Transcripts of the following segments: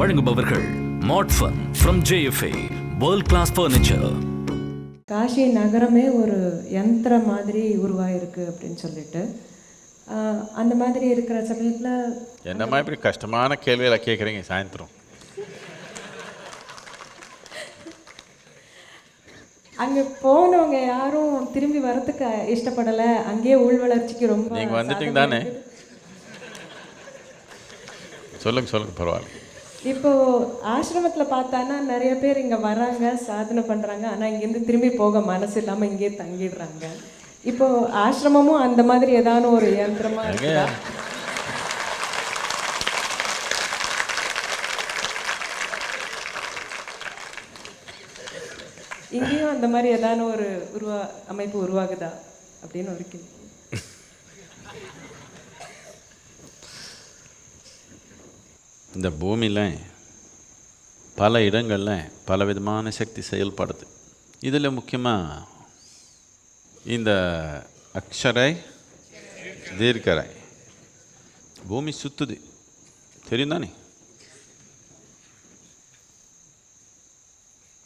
வழங்குபவர்கள் மாட்ஃபன் from JFA world class furniture Kashi நகரமே ஒரு யந்திர மாதிரி உருவாயிருக்கு அப்படின்னு சொல்லிட்டு. அந்த மாதிரி இருக்கிற சமயத்தில் என்னம்மா இப்படி கஷ்டமான கேள்விகளை கேட்குறீங்க சாயந்தரம்? அங்கே போனவங்க யாரும் திரும்பி வரத்துக்கு இஷ்டப்படலை. அங்கேயே உள் வளர்ச்சிக்கு ரொம்ப நீங்கள் வந்துட்டீங்க தானே இருக்குது. சொல்லுங்க சொல்லுங்க பரவாயில்ல. இப்போ ஆசிரமத்தில் பார்த்தானா நிறைய பேர் இங்கே வராங்க சாதனை பண்ணுறாங்க ஆனால் இங்கேருந்து திரும்பி போக மனசு இல்லாமல் இங்கேயே தங்கிடுறாங்க. இப்போ ஆசிரமமும் அந்த மாதிரி ஏதாவது ஒரு யந்திரமா எங்க இருக்குதா? இங்கேயும் அந்த மாதிரி ஏதாவது ஒரு உருவா அமைப்பு உருவாகுதா? அப்படின்னு ஒரு கேள்வி. இந்த பூமியில் பல இடங்களில் பல விதமான சக்தி செயல்படுது. இதில் முக்கியமாக இந்த அக்ஷரை தீர்க்கரை பூமி சுற்றுது தெரியும் தானே?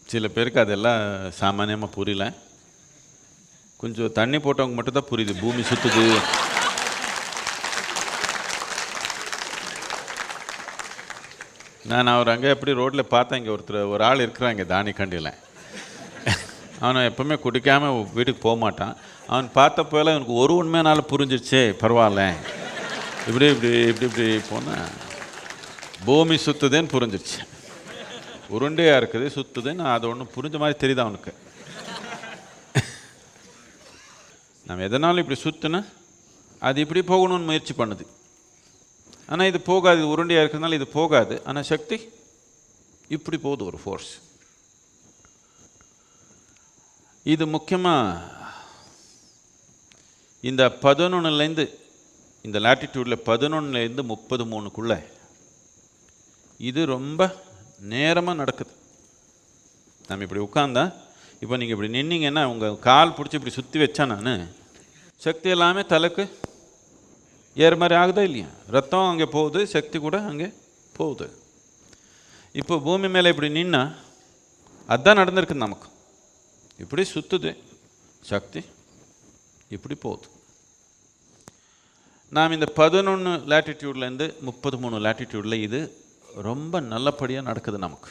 சில பேருக்கு அதெல்லாம் சாமானியமாக புரியல. கொஞ்சம் தண்ணி போட்டவங்க மட்டும்தான் புரியுது. பூமி சுத்துது. நான் அவர் அங்கே எப்படி ரோட்டில் பார்த்தேன் இங்கே ஒருத்தர் ஒரு ஆள் இருக்கிறாங்க தானி கண்டியில் அவனை எப்பவுமே குடிக்காமல் வீட்டுக்கு போக மாட்டான். அவன் பார்த்தப்போல எனக்கு ஒரு உண்மையினால புரிஞ்சிருச்சே பரவாயில்ல. இப்படி இப்படி இப்படி இப்படி போனால் பூமி சுத்துதேன்னு புரிஞ்சிடுச்சு உருண்டையாக இருக்குது சுத்துதுன்னு அது ஒன்றும் புரிஞ்ச மாதிரி தெரியுது அவனுக்கு? நம்ம எதனாலும் இப்படி சுற்றுனா அது இப்படி போகணும்னு முயற்சி பண்ணுது. ஆனால் இது போகாது இது உருண்டையாக இருக்கிறதுனால இது போகாது. ஆனால் சக்தி இப்படி போகுது ஒரு ஃபோர்ஸ் இது முக்கியமாக இந்த பதினொன்றுலேருந்து இந்த லாட்டிடியூடில் பதினொன்றுலேருந்து முப்பது மூணுக்குள்ளே இது ரொம்ப நேரமாக நடக்குது. நம்ம இப்படி உட்காந்தா இப்போ நீங்கள் இப்படி நின்னீங்கன்னா உங்கள் கால் பிடிச்சி இப்படி சுற்றி வச்சா நான் சக்தி எல்லாமே தலைக்கு ஏற மாதிரி ஆகுதா இல்லையா? ரத்தம் அங்கே போகுது சக்தி கூட அங்கே போகுது. இப்போ பூமி மேலே இப்படி நின்னா அதுதான் நடந்திருக்கு நமக்கு. இப்படி சுத்துது சக்தி இப்படி போகுது. நாம் இந்த பதினொன்று லேட்டிடியூட்லேருந்து முப்பது மூணு லேட்டிடியூடில் இது ரொம்ப நல்லபடியாக நடக்குது நமக்கு.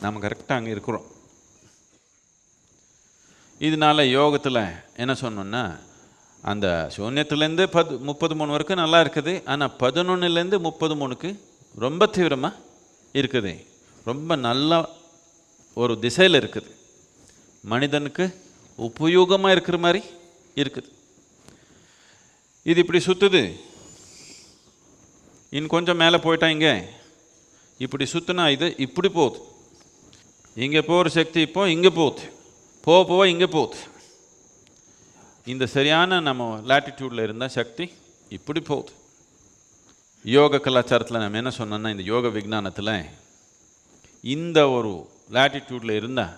நாம் கரெக்டாக அங்கே இருக்கிறோம். இதனால் யோகத்தில் என்ன சொன்னோன்னா அந்த சூன்யத்துலேருந்து பது முப்பது மூணு வரைக்கும் நல்லா இருக்குது. ஆனால் பதினொன்றுலேருந்து முப்பது மூணுக்கு ரொம்ப தீவிரமாக இருக்குது. ரொம்ப நல்ல ஒரு திசையில் இருக்குது. மனிதனுக்கு உபயோகமாக இருக்கிற மாதிரி இருக்குது. இது இப்படி சுற்றுது இன்னும் கொஞ்சம் மேலே போயிட்டா இங்கே இப்படி சுற்றுனா இது இப்படி போகுது. இங்கே போகிற சக்தி இப்போ இங்கே போகுது. போக போக இங்கே போகுது. இந்த சரியான நம்ம லாட்டிடியூடில் இருந்தால் சக்தி இப்படி போகுது. யோக கலாச்சாரத்தில் நம்ம என்ன சொன்னோன்னா இந்த யோக விஞ்ஞானத்தில் இந்த ஒரு லாட்டிடியூடில் இருந்தால்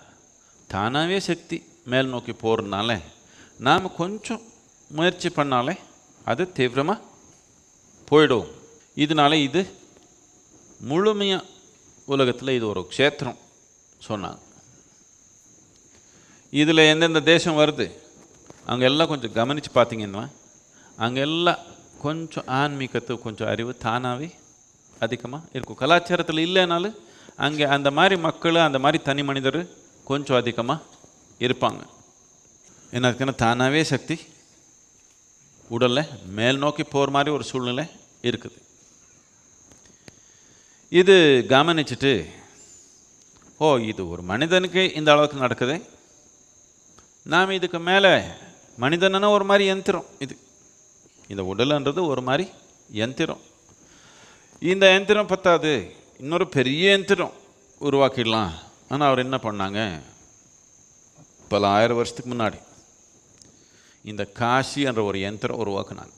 தானாகவே சக்தி மேல் நோக்கி போகிறதுனால நாம் கொஞ்சம் முயற்சி பண்ணாலே அது தீவிரமாக போயிடும். இதனால இது முழுமையாக உலகத்தில் இது ஒரு க்ஷேத்திரம் சொன்னாங்க. இதில் எந்தெந்த தேசம் வருது? அங்கே எல்லாம் கொஞ்சம் கவனித்து பார்த்தீங்கன்னா அங்கே எல்லாம் கொஞ்சம் ஆன்மீகத்து கொஞ்சம் அறிவு தானாகவே அதிகமாக இருக்கும். கலாச்சாரத்தில் இல்லைனாலும் அங்கே அந்த மாதிரி மக்கள் அந்த மாதிரி தனி மனிதர் கொஞ்சம் அதிகமாக இருப்பாங்க. என்னதுக்குன்னா தானாகவே சக்தி உடலில் மேல் நோக்கி போகிற மாதிரி ஒரு சூழ்நிலை இருக்குது. இது கவனிச்சுட்டு ஓ இது ஒரு மனிதனுக்கு இந்த அளவுக்கு நடக்குது. நாம் இதுக்கு மேலே மனிதனா ஒரு மாதிரி எந்திரம் இது. இந்த உடலுன்றது ஒரு மாதிரி எந்திரம். இந்த யந்திரம் பத்தாது. இன்னொரு பெரிய யந்திரம் உருவாக்கிடலாம். ஆனால் அவர் என்ன பண்ணாங்க? பல ஆயிரம் வருஷத்துக்கு முன்னாடி இந்த காசி என்ற ஒரு யந்திரம் உருவாக்குனாங்க.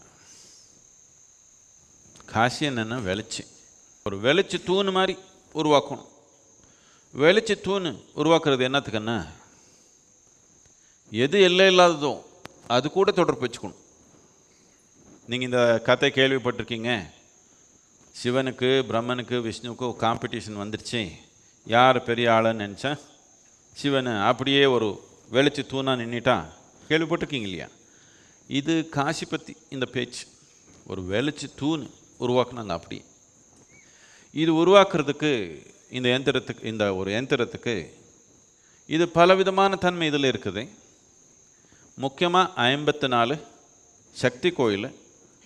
காசி என்னென்னா வெளிச்சு ஒரு வெளிச்சு தூண் மாதிரி உருவாக்கணும். வெளிச்சு தூண் உருவாக்குறது என்னத்துக்குன்னா எது எல்லை இல்லாததோ அது கூட தொடர்பு வச்சுக்கணும். நீங்கள் இந்த கதை கேள்விப்பட்டிருக்கீங்க. சிவனுக்கு பிரம்மனுக்கு விஷ்ணுவுக்கு காம்படிஷன் வந்துருச்சு. யார் பெரிய ஆளுன்னு நினச்சா சிவன் அப்படியே ஒரு வெளிச்சு தூணாக நின்றுட்டான் கேள்விப்பட்டிருக்கீங்க இல்லையா? இது காசி பற்றி இந்த பேச்சு. ஒரு வெளிச்சு தூண் உருவாக்குனாங்க அப்படி. இது உருவாக்குறதுக்கு இந்த எந்திரத்துக்கு இந்த ஒரு எந்திரத்துக்கு இது பலவிதமான தன்மை இதில் இருக்குது. முக்கியமாக ஐம்பத்து நாலு சக்தி கோயில்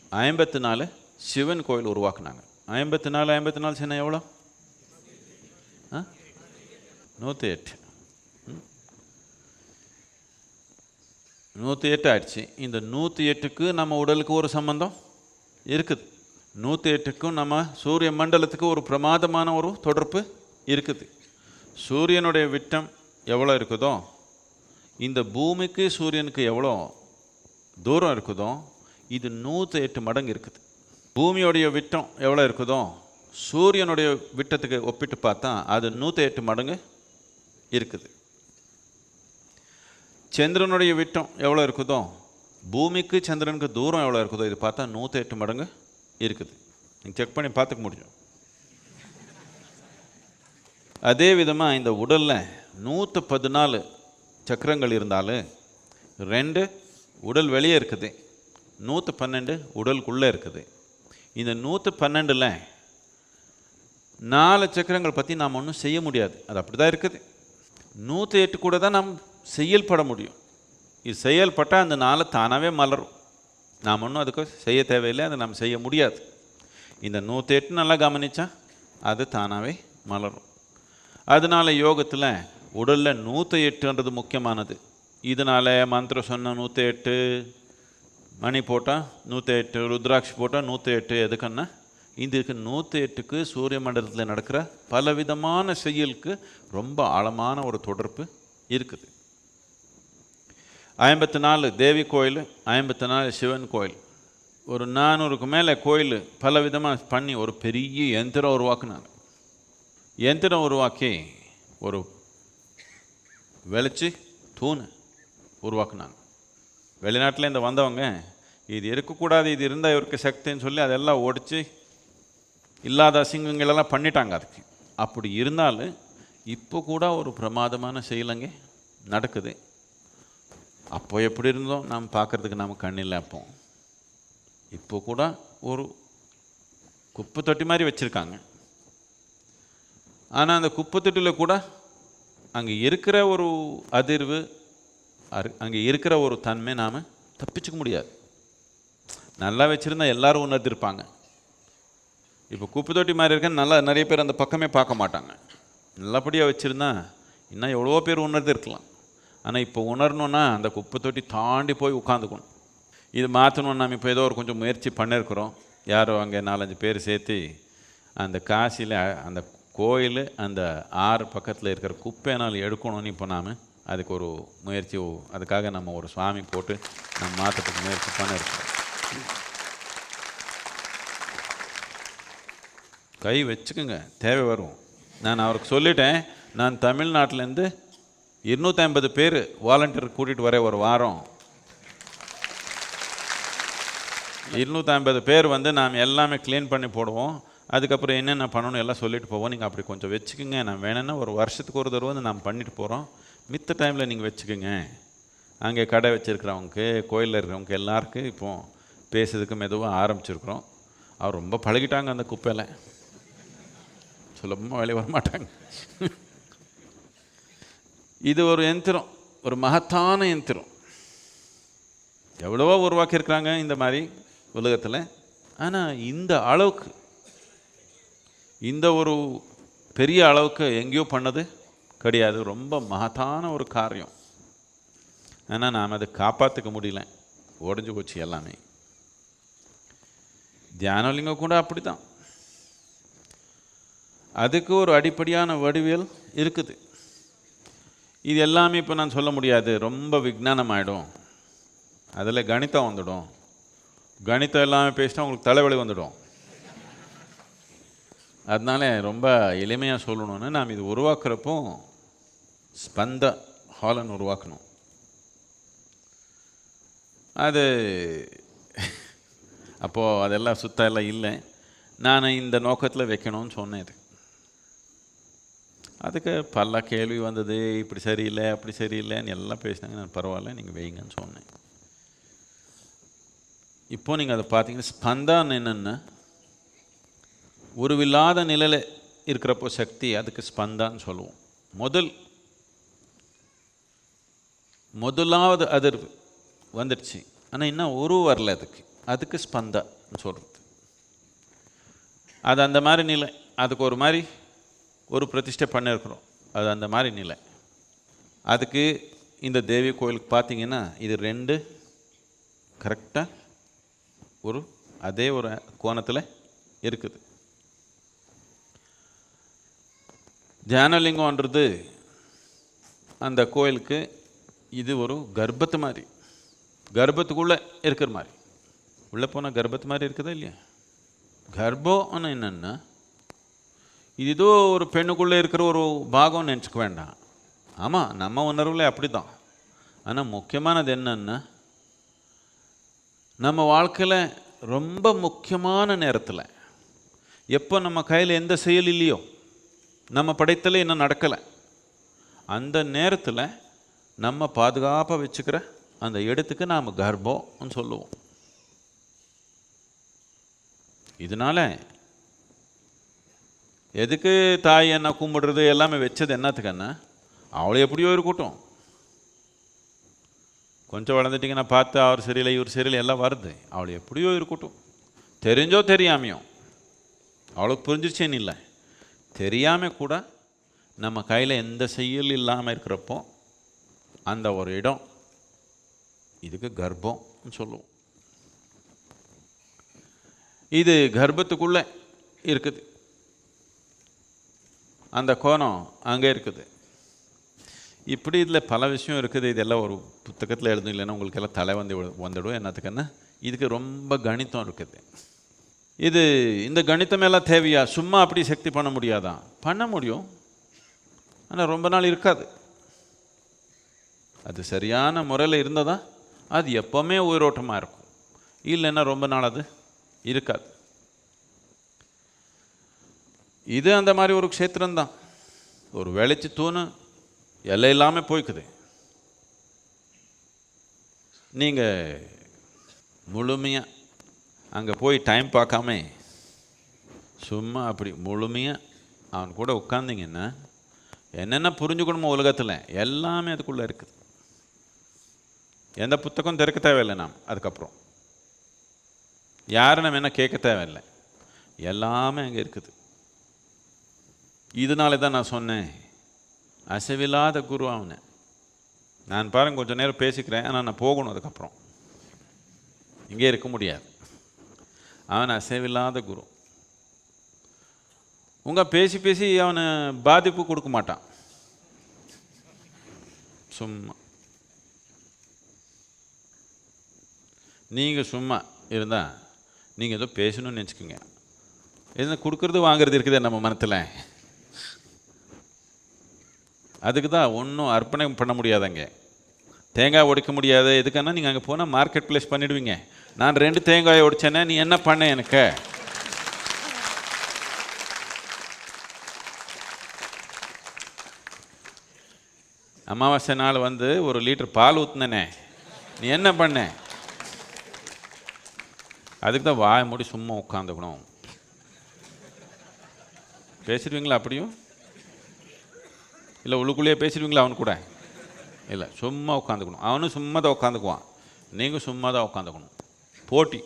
ஐம்பத்து நாலு சிவன் கோயில் உருவாக்குனாங்க. ஐம்பத்து நாலு ஐம்பத்து நாலு சின்ன எவ்வளோ? ஆ? நூற்றி எட்டு நூற்றி எட்டு ஆயிடுச்சு. இந்த நூற்றி எட்டுக்கு நம்ம உடலுக்கு ஒரு சம்பந்தம் இருக்குது. நூற்றி எட்டுக்கும் நம்ம சூரிய மண்டலத்துக்கு ஒரு பிரமாதமான ஒரு தொடர்பு இருக்குது. சூரியனுடைய விட்டம் எவ்வளோ இருக்குதோ இந்த பூமிக்கு சூரியனுக்கு எவ்வளோ தூரம் இருக்குதோ இது நூற்றி எட்டு மடங்கு இருக்குது. பூமியோடைய விட்டம் எவ்வளோ இருக்குதோ சூரியனுடைய விட்டத்துக்கு ஒப்பிட்டு பார்த்தா அது நூற்றி எட்டு மடங்கு இருக்குது. சந்திரனுடைய விட்டம் எவ்வளோ இருக்குதோ பூமிக்கு சந்திரனுக்கு தூரம் எவ்வளோ இருக்குதோ இது பார்த்தா நூற்றி எட்டு மடங்கு இருக்குது. நீங்கள் செக் பண்ணி பார்த்துக்க முடியும். அதே விதமாக இந்த உடலில் நூற்று பதினாலு சக்கரங்கள் இருந்தாலும் ரெண்டு உடல் வெளியே இருக்குது. நூற்று பன்னெண்டு உடலுக்குள்ளே இருக்குது. இந்த நூற்று பன்னெண்டில் நாலு சக்கரங்கள் பற்றி நாம் ஒன்றும் செய்ய முடியாது. அது அப்படி தான் இருக்குது. நூற்றி எட்டு கூட தான் நாம் செயல்பட முடியும். இது செயல்பட்டால் அந்த நாளை தானாகவே மலரும். நாம் ஒன்றும் அதுக்கு செய்ய தேவையில்லை. அதை நாம் செய்ய முடியாது. இந்த நூற்றி எட்டு நல்லா கவனிச்சா அது தானாகவே மலரும். அதனால யோகத்தில் உடலில் நூற்றி எட்டுன்றது முக்கியமானது. இதனால் மந்திரம் சொன்ன நூற்றி எட்டு மணி போட்டால் நூற்றி எட்டு ருத்ராட்சி போட்டால் நூற்றி எட்டு எதுக்குன்னா இதுக்கு நூற்றி எட்டுக்கு சூரிய மண்டலத்தில் நடக்கிற பலவிதமான செயலுக்கு ரொம்ப ஆழமான ஒரு தொடர்பு இருக்குது. ஐம்பத்தி நாலு தேவி கோயில் ஐம்பத்தி நாலு சிவன் கோயில். ஒரு நானூறுக்கு மேலே கோயில் பல விதமாக பண்ணி ஒரு பெரிய யந்திரம் உருவாக்குனாங்க எந்திரம் உருவாக்கி ஒரு வெளிச்சு தூண் உருவாக்குனாங்க. வெளிநாட்டில் இந்த வந்தவங்க இது இருக்கக்கூடாது இது இருந்தால் இவருக்கு சக்தின்னு சொல்லி அதெல்லாம் ஒடிச்சு இல்லாத அசிங்கங்களெல்லாம் பண்ணிட்டாங்க அதுக்கு. அப்படி இருந்தாலும் இப்போ கூட ஒரு பிரமாதமான செயலங்க நடக்குது. அப்போ எப்படி இருந்தோம்? நாம் பார்க்கறதுக்கு நாம் கண்ணில் அப்போ இப்போ கூட ஒரு குப்பை தொட்டி மாதிரி வச்சுருக்காங்க. ஆனால் அந்த குப்பை தொட்டியில் கூட அங்கே இருக்கிற ஒரு அதிர்வு அங்கே இருக்கிற ஒரு தன்மை நாம் தப்பிச்சுக்க முடியாது. நல்லா வச்சுருந்தா எல்லாரும் உணர்ந்திருப்பாங்க. இப்போ குப்பை தொட்டி மாதிரி இருக்க நல்லா நிறைய பேர் அந்த பக்கமே பார்க்க மாட்டாங்க. நல்லபடியாக வச்சுருந்தா இன்னும் எவ்வளோ பேர் உணர்ந்துருக்கலாம். ஆனால் இப்போ உணரணுன்னா அந்த குப்பை தொட்டி தாண்டி போய் உட்காந்துக்கணும். இது மாற்றணும்னு நம்ம இப்போ ஏதோ ஒரு கொஞ்சம் முயற்சி பண்ணியிருக்கிறோம் யாரோ அங்கே நாலஞ்சு பேர் சேர்த்து அந்த காசியில் அந்த கோயில் அந்த ஆறு பக்கத்தில் இருக்கிற குப்பைனால் எடுக்கணும்னு இப்போ நாம் அதுக்கு ஒரு முயற்சி அதுக்காக நம்ம ஒரு சுவாமி போட்டு நம்ம மாற்றத்துக்கு முயற்சி பண்ணிருக்கோம். கை வச்சுக்கோங்க தேவை வரும். நான் அவருக்கு சொல்லிட்டேன் நான் தமிழ்நாட்டிலேருந்து இருநூற்றி ஐம்பது பேர் வாலண்டியர் கூட்டிகிட்டு வர ஒரு வாரம். இருநூற்றி ஐம்பது பேர் வந்து நாம் எல்லாமே க்ளீன் பண்ணி போடுவோம். அதுக்கப்புறம் என்னென்ன பண்ணணும் எல்லாம் சொல்லிட்டு போவோம். நீங்கள் அப்படி கொஞ்சம் வச்சுக்கோங்க. நான் வேணும்னா ஒரு வருஷத்துக்கு ஒரு தடவை வந்து நாம் பண்ணிட்டு போகிறோம் மித்த டைமில் நீங்கள் வச்சுக்கோங்க. அங்கே கடை வச்சுருக்கிறவங்களுக்கு கோயிலில் இருக்கிறவங்க எல்லாருக்கும் இப்போ பேசுறதுக்கு மெதுவாக ஆரம்பிச்சிருக்கிறோம். அவர் ரொம்ப பழகிட்டாங்க அந்த குப்பையில். சுலபமாக வெளியே வர மாட்டாங்க இது ஒரு எந்திரம். ஒரு மகத்தான எந்திரம். எவ்வளவோ உருவாக்கியிருக்கிறாங்க இந்த மாதிரி உலகத்தில். ஆனால் இந்த அளவுக்கு இந்த ஒரு பெரிய அளவுக்கு எங்கேயோ பண்ணது கிடையாது. ரொம்ப மகத்தான ஒரு காரியம். ஆனால் நாம் அதை காப்பாற்றிக்க முடியல. உடஞ்சி போச்சு எல்லாமே. தியானலிங்கம் கூட அப்படி தான் அதுக்கு ஒரு அடிப்படையான வடிவியல் இருக்குது. இது எல்லாமே இப்போ நான் சொல்ல முடியாது. ரொம்ப விஜானம் ஆகிடும் அதில் கணிதம் வந்துடும். கணிதம் எல்லாமே பேசினா உங்களுக்கு தலைவலி வந்துடும். அதனால ரொம்ப எளிமையாக சொல்லணும்னு நாம் இது உருவாக்குறப்போ ஸ்பந்த ஹாலன் உருவாக்கணும். அது அப்போது அதெல்லாம் சுத்தம் எல்லாம் இல்லை. நான் இந்த நோக்கத்தில் வைக்கணும்னு சொன்னேன் அதுக்கு பல கேள்வி வந்தது இப்படி சரியில்லை அப்படி சரியில்லைன்னு எல்லாம் பேசினாங்க. நான் பரவாயில்ல நீங்கள் வைங்கன்னு சொன்னேன். இப்போது நீங்கள் அதை பார்த்தீங்கன்னா ஸ்பந்தான் என்னென்னா? உருவில்லாத நிலையில் இருக்கிறப்போ சக்தி அதுக்கு ஸ்பந்தான்னு சொல்லுவோம். முதல் முதலாவது அதிர்வு வந்துடுச்சு ஆனால் இன்னும் உருவு வரல அதுக்கு. அதுக்கு ஸ்பந்தான்னு சொல்கிறது அது அந்த மாதிரி நிலை. அதுக்கு ஒரு மாதிரி ஒரு பிரதிஷ்டை பண்ணியிருக்கிறோம் அது அந்த மாதிரி நிலை. அதுக்கு இந்த தேவி கோயிலுக்கு பார்த்தீங்கன்னா இது ரெண்டு கரெக்டாக ஒரு அதே ஒரு கோணத்தில் இருக்குது. தியானலிங்கம்ன்றது அந்த கோயிலுக்கு இது ஒரு கர்ப்பத்து மாதிரி. கர்ப்பத்துக்குள்ளே இருக்கிற மாதிரி. உள்ளே போனால் கர்ப்பத்து மாதிரி இருக்குதா இல்லையா? கர்ப்பம்னு என்னென்னா இது ஏதோ ஒரு பெண்ணுக்குள்ளே இருக்கிற ஒரு பாகம்னு நினச்சிக்க வேண்டாம். ஆமாம் நம்ம உணர்வில் அப்படி தான் ஆனால் முக்கியமானது என்னன்னா நம்ம வாழ்க்கையில் ரொம்ப முக்கியமான நேரத்தில் எப்போ நம்ம கையில் எந்த செயல் இல்லையோ நம்ம படைத்தலே இன்னும் நடக்கலை. அந்த நேரத்தில் நம்ம பாதுகாப்பாக வச்சுக்கிற அந்த இடத்துக்கு நாம் கர்ப்பம்னு சொல்லுவோம். இதனால எதுக்கு தாய் என்ன கும்பிடுறது எல்லாமே வச்சது என்னத்துக்குன்னா அவளை எப்படியோ இருக்கட்டும். கொஞ்சம் வளர்ந்துட்டிங்கன்னா பார்த்து அவர் சரியில்லை இவர் சரியில்லை எல்லாம் வருது. அவளை எப்படியோ இருக்கட்டும். தெரிஞ்சோ தெரியாமையோ. அவளுக்கு புரிஞ்சிருச்சேன்னு இல்லை. தெரியாமல் கூட நம்ம கையில் எந்த செயல் இல்லாமல் இருக்கிறப்போ அந்த ஒரு இடம் இதுக்கு கர்ப்பம்னு சொல்லுவோம். இது கர்ப்பத்துக்குள்ளே இருக்குது. அந்த கோணம் அங்கே இருக்குது. இப்படி இதில் பல விஷயம் இருக்குது. இதெல்லாம் ஒரு புத்தகத்தில் எழுதும் இல்லைன்னா உங்களுக்கு எல்லாம் தலை வந்து வந்துடும். என்னத்துக்குன்னா இதுக்கு ரொம்ப கணிதம் இருக்குது. இது இந்த கணிதம் எல்லாம் தேவையா? சும்மா அப்படி சக்தி பண்ண முடியாதா? பண்ண முடியும். ஆனால் ரொம்ப நாள் இருக்காது. அது சரியான முறையில் இருந்ததா? அது எப்போவுமே உயிரோட்டமாக இருக்கும். இல்லைன்னா ரொம்ப நாள் அது இருக்காது. இது அந்த மாதிரி ஒரு க்ஷேத்திரம்தான். ஒரு வெளிச்சு தூணு எல்லை இல்லாமல் போய்க்குது. நீங்கள் முழுமையாக அங்கே போய் டைம் பார்க்காம சும்மா அப்படி முழுமையாக அவன் கூட உட்காந்திங்கன்னா என்னென்ன புரிஞ்சுக்கணுமோ உலகத்தில் எல்லாமே அதுக்குள்ளே இருக்குது. எந்த புத்தகம் திறக்க தேவையில்லை நாம் அதுக்கப்புறம். யாரும் நம்ம என்ன கேட்க தேவையில்லை. எல்லாமே அங்கே இருக்குது. இதனால தான் நான் சொன்னேன் அசைவில்லாத குரு அவனை. நான் பாருங்க கொஞ்சம் நேரம் பேசிக்கிறேன் ஆனால் நான் போகணும் அதுக்கப்புறம். இங்கே இருக்க முடியாது. அவன் அசைவில்லாத குரு. உங்க பேசி பேசி அவனை பாதிப்பு கொடுக்க மாட்டான். சும்மா. நீங்கள் சும்மா இருந்தால் நீங்கள் ஏதோ பேசணும்னு நினச்சிக்கோங்க. எதுனா கொடுக்கறது வாங்குறது இருக்குதே நம்ம மனத்தில். அதுக்கு தான் ஒன்றும் அர்ப்பணம் பண்ண முடியாதங்க. தேங்காய் உடைக்க முடியாது. எதுக்கானா நீங்கள் அங்கே போனால் மார்க்கெட் ப்ளேஸ் பண்ணிவிடுவீங்க நான் ரெண்டு தேங்காயை உடைச்சேனே நீ என்ன பண்ண எனக்கு? அமாவாசை நாள் வந்து ஒரு லிட்டர் பால் ஊற்றுனே நீ என்ன பண்ண? அதுக்கு தான் வாய மூடி சும்மா உட்காந்துக்கணும். பேசிடுவீங்களா அப்படியும்? இல்லை உள்ளுக்குள்ளேயே பேசிடுவீங்களா அவன் கூட? இல்லை சும்மா உட்காந்துக்கணும். அவனும் சும்மா தான் உட்காந்துக்குவான். நீங்கள் சும்மா தான் உட்காந்துக்கணும். போட்டி.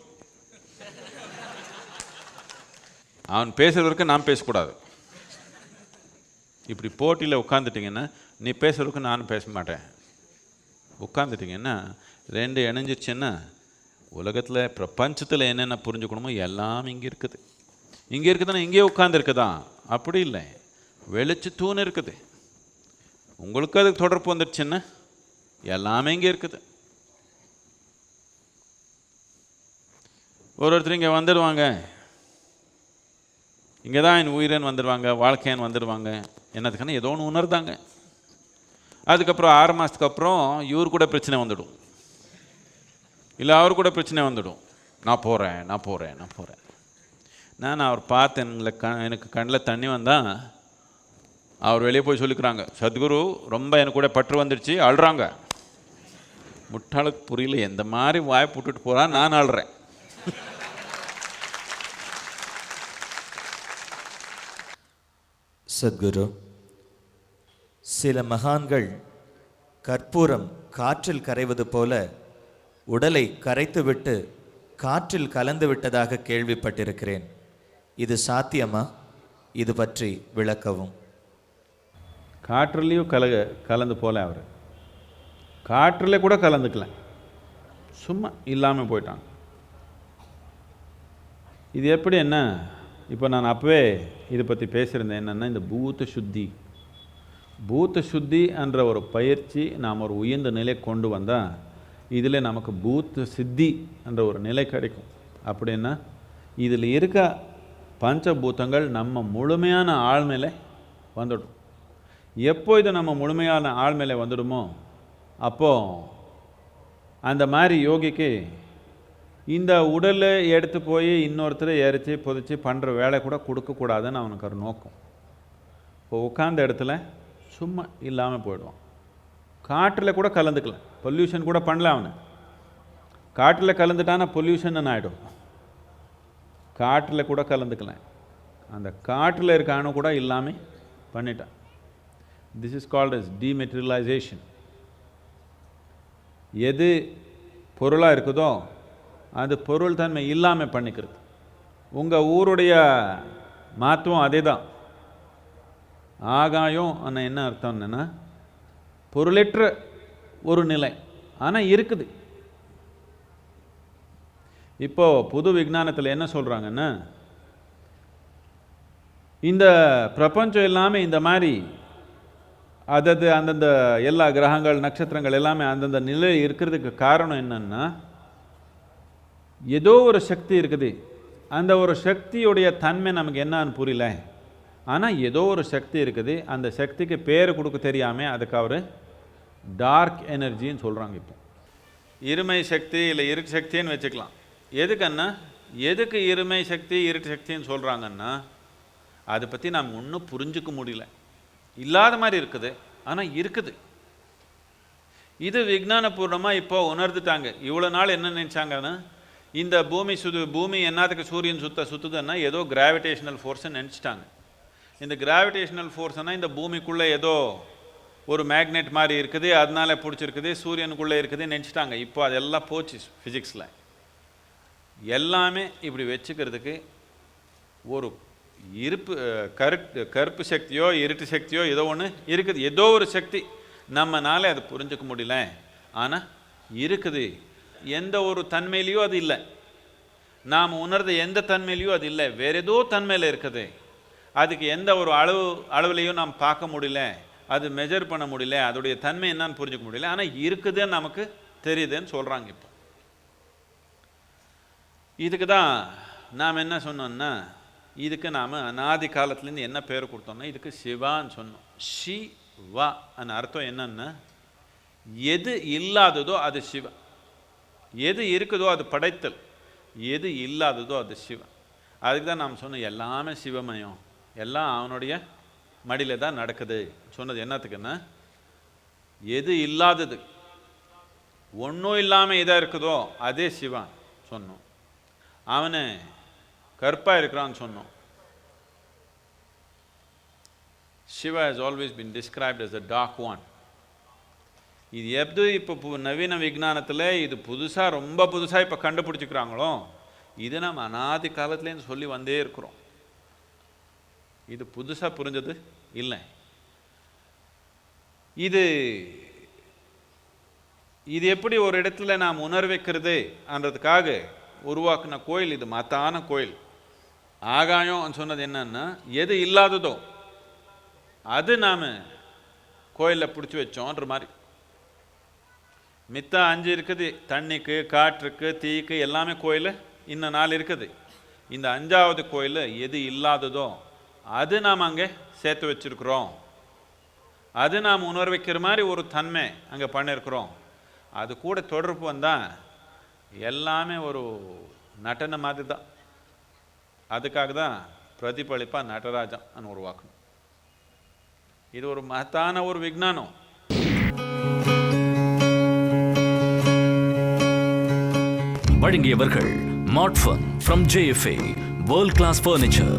அவன் பேசுகிற வரைக்கும் நான் பேசக்கூடாது. இப்படி போட்டியில் உட்காந்துட்டிங்கன்னா நீ பேசுகிற வரைக்கும் நானும் பேச மாட்டேன். உட்காந்துட்டிங்கன்னா ரெண்டு இணைஞ்சிருச்சுன்னா உலகத்தில் பிரபஞ்சத்தில் என்னென்ன புரிஞ்சுக்கணுமோ எல்லாம் இங்கே இருக்குது. இங்கே இருக்குதுன்னா இங்கேயே உட்காந்துருக்குதா அப்படி இல்லை. வெளிச்சு இருக்குது. உங்களுக்கு அதுக்கு தொடர்பு வந்துடுச்சுன்னா எல்லாமே இங்கே இருக்குது. ஒரு ஒருத்தர் இங்கே வந்துடுவாங்க இங்கே தான் என் உயிரன் வந்துடுவாங்க வாழ்க்கையன் வந்துடுவாங்க என்னதுக்கான ஏதோ ஒன்று உணர்ந்தாங்க. அதுக்கப்புறம் ஆறு மாதத்துக்கு அப்புறம் இவர் கூட பிரச்சனை வந்துடும். இல்லை அவர் கூட பிரச்சனை வந்துடும். நான் போகிறேன் நான் போகிறேன் நான் போகிறேன் நான் அவர் பார்த்தேன் எங்களை க எனக்கு கண்ணில் தண்ணி வந்தால் அவர் வெளியே போய் சொல்லிக்கிறாங்க சத்குரு ரொம்ப எனக்கு கூட பற்று வந்துடுச்சு அழுறாங்க. முட்டாளுக்கு புரியல எந்த மாதிரி வாய் போட்டுட்டு போகிறான் நான் அழுறேன். சத்குரு சில மகான்கள் கற்பூரம் காற்றில் கரைவது போல உடலை கரைத்துவிட்டு காற்றில் கலந்து விட்டதாக கேள்விப்பட்டிருக்கிறேன். இது சாத்தியமா? இது பற்றி விளக்கவும். காற்றுலேயும் கல கலந்து போல அவர். காற்றில் கூட கலந்துக்கல. சும்மா இல்லாமல் போயிட்டான். இது எப்படி என்ன? இப்போ நான் அப்போவே இதை பற்றி பேசியிருந்தேன் என்னென்னா இந்த பூத்த சுத்தி. பூத்த சுத்தி என்ற ஒரு பயிற்சி நாம் ஒரு உயர்ந்த நிலை கொண்டு வந்தால் இதில் நமக்கு பூத்த சித்தி என்ற ஒரு நிலை கிடைக்கும். அப்படின்னா இதில் இருக்க பஞ்சபூதங்கள் நம்ம முழுமையான ஆழ்நிலை வந்துடும். எப்போ இது நம்ம முழுமையான ஆழ்நிலை வந்துடுமோ அப்போது அந்த மாதிரி யோகிக்கு இந்த உடலை எடுத்து போய் இன்னொருத்தரை எரித்து புதைச்சி பண்ணுற வேலை கூட கொடுக்கக்கூடாதுன்னு அவனுக்கு ஒரு நோக்கம். இப்போ உட்காந்த இடத்துல சும்மா இல்லாமல் போயிடுவான். காற்றில் கூட கலந்துக்கல. பொல்யூஷன் கூட பண்ணல அவனு. காற்றில் கலந்துட்டானா பொல்யூஷன் ஆகிடும் காற்றில் கூட கலந்துக்கல. அந்த காற்றில் இருக்க அணு கூட இல்லாமல் பண்ணிட்டான். This is called is dematerialisation எது பொருளாக இருக்குதோ அது பொருள் தன்மை இல்லாமல் பண்ணிக்கிறது. உங்கள் ஊருடைய மாத்துவம் அதே தான் ஆகாயம் ஆனால் என்ன அர்த்தம் என்னென்னா பொருளற்ற ஒரு நிலை. ஆனால் இருக்குது. இப்போது புது விஞ்ஞானத்தில் என்ன சொல்கிறாங்கன்னா இந்த பிரபஞ்சம் எல்லாமே இந்த மாதிரி அதது அந்தந்த எல்லா கிரகங்கள் நட்சத்திரங்கள் எல்லாமே அந்தந்த நிலை இருக்கிறதுக்கு காரணம் என்னென்னா ஏதோ ஒரு சக்தி இருக்குது. அந்த ஒரு சக்தியுடைய தன்மை நமக்கு என்னன்னு புரியல. ஆனால் ஏதோ ஒரு சக்தி இருக்குது. அந்த சக்திக்கு பேர் கொடுக்க தெரியாமல் அதுக்கு அவர் டார்க் எனர்ஜின்னு சொல்கிறாங்க இப்போ. இருமை சக்தி இல்லை இருட்டு சக்தின்னு வச்சுக்கலாம். எதுக்குன்னா எதுக்கு இருமை சக்தி இருட்டு சக்தின்னு சொல்கிறாங்கன்னா அதை பற்றி நாம் ஒன்றும் புரிஞ்சுக்க முடியல. இல்லாத மாதிரி இருக்குது. ஆனால் இருக்குது. இது விஞ்ஞானபூர்வமாக இப்போ உணர்ந்துட்டாங்க. இவ்வளோ நாள் என்ன நினச்சாங்கன்னா இந்த பூமி சுது பூமி என்னத்துக்கு சூரியன் சுத்த சுற்றுதுன்னா ஏதோ கிராவிடேஷனல் ஃபோர்ஸ்ன்னு நினச்சிட்டாங்க. இந்த கிராவிடேஷனல் ஃபோர்ஸ்னால் இந்த பூமிக்குள்ளே ஏதோ ஒரு மேக்னெட் மாதிரி இருக்குது அதனால பிடிச்சிருக்குது சூரியனுக்குள்ளே இருக்குது நினச்சிட்டாங்க. இப்போ அதெல்லாம் போச்சு ஃபிசிக்ஸில் எல்லாமே இப்படி வச்சுக்கிறதுக்கு ஒரு இருப்பு கரு கருப்பு சக்தியோ இருட்டு சக்தியோ ஏதோ ஒன்று இருக்குது. ஏதோ ஒரு சக்தி நம்மனால அதை புரிஞ்சுக்க முடியல. ஆனால் இருக்குது. எந்த ஒரு தன்மையிலையும் அது இல்லை. நாம் உணர்ந்த எந்த தன்மையிலையும் அது இல்லை. வேற ஏதோ தன்மையில் இருக்குது. அதுக்கு எந்த ஒரு அளவு அளவுலையும் நாம் பார்க்க முடியல. அது மெஜர் பண்ண முடியல. அதோடைய தன்மை என்னன்னு புரிஞ்சுக்க முடியல. ஆனால் இருக்குதுன்னு நமக்கு தெரியுதுன்னு சொல்கிறாங்க இப்போ. இதுக்கு தான் நாம் என்ன சொன்னோம்னா இதுக்கு நாம் அனாதி காலத்துலேருந்து என்ன பேர் கொடுத்தோம்னா இதுக்கு சிவான்னு சொன்னோம். ஷி வா அந்த அர்த்தம் என்னன்னா எது இல்லாததோ அது சிவா. எது இருக்குதோ அது படைத்தல். எது இல்லாததோ அது சிவன். அதுக்கு தான் நாம் சொன்னோம் எல்லாமே சிவமயம். எல்லாம் அவனுடைய மடியில் தான் நடக்குது. சொன்னது என்னத்துக்குன்னா எது இல்லாதது. ஒன்றும் இல்லாமல் இதாக இருக்குதோ அதே சிவன் சொன்னோம். அவனு கற்பாக இருக்கிறான்னு சொன்னோம். Siva has always been described as the dark one. இது எப்படி இப்போ பு நவீன விஞ்ஞானத்தில் இது புதுசாக ரொம்ப புதுசாக இப்போ கண்டுபிடிச்சிக்கிறாங்களோ? இது நம்ம அனாதி காலத்துலேருந்து சொல்லி வந்தே இருக்கிறோம். இது புதுசாக புரிஞ்சது? இல்லை. இது இது எப்படி ஒரு இடத்துல நாம் உணர வைக்கிறது என்றதுக்காக உருவாக்குன கோயில் இது மத்தான கோயில். ஆகாயம் சொன்னது என்னன்னா எது இல்லாததோ அது நாம் கோயிலில் பிடிச்சி வச்சோன்ற மாதிரி மித்த அஞ்சு இருக்குது தண்ணிக்கு காற்றுக்கு தீக்கு எல்லாமே கோயில் இன்னும் நாள் இருக்குது. இந்த அஞ்சாவது கோயில் எது இல்லாததோ அது நாம் அங்கே சேர்த்து வச்சிருக்கிறோம். அது நாம் உணர் வைக்கிற மாதிரி ஒரு தன்மை அங்கே பண்ணியிருக்கிறோம் அது கூட தொடர்பு வந்தால் எல்லாமே ஒரு நடன மாதிரி தான். அதுக்காக தான் பிரதிபலிப்பாக நடராஜன் உருவாக்கணும். இது ஒரு மகத்தான ஒரு விஞ்ஞானம் வழங்கியவர்கள் மாட்ஃபன் from JFA world class furniture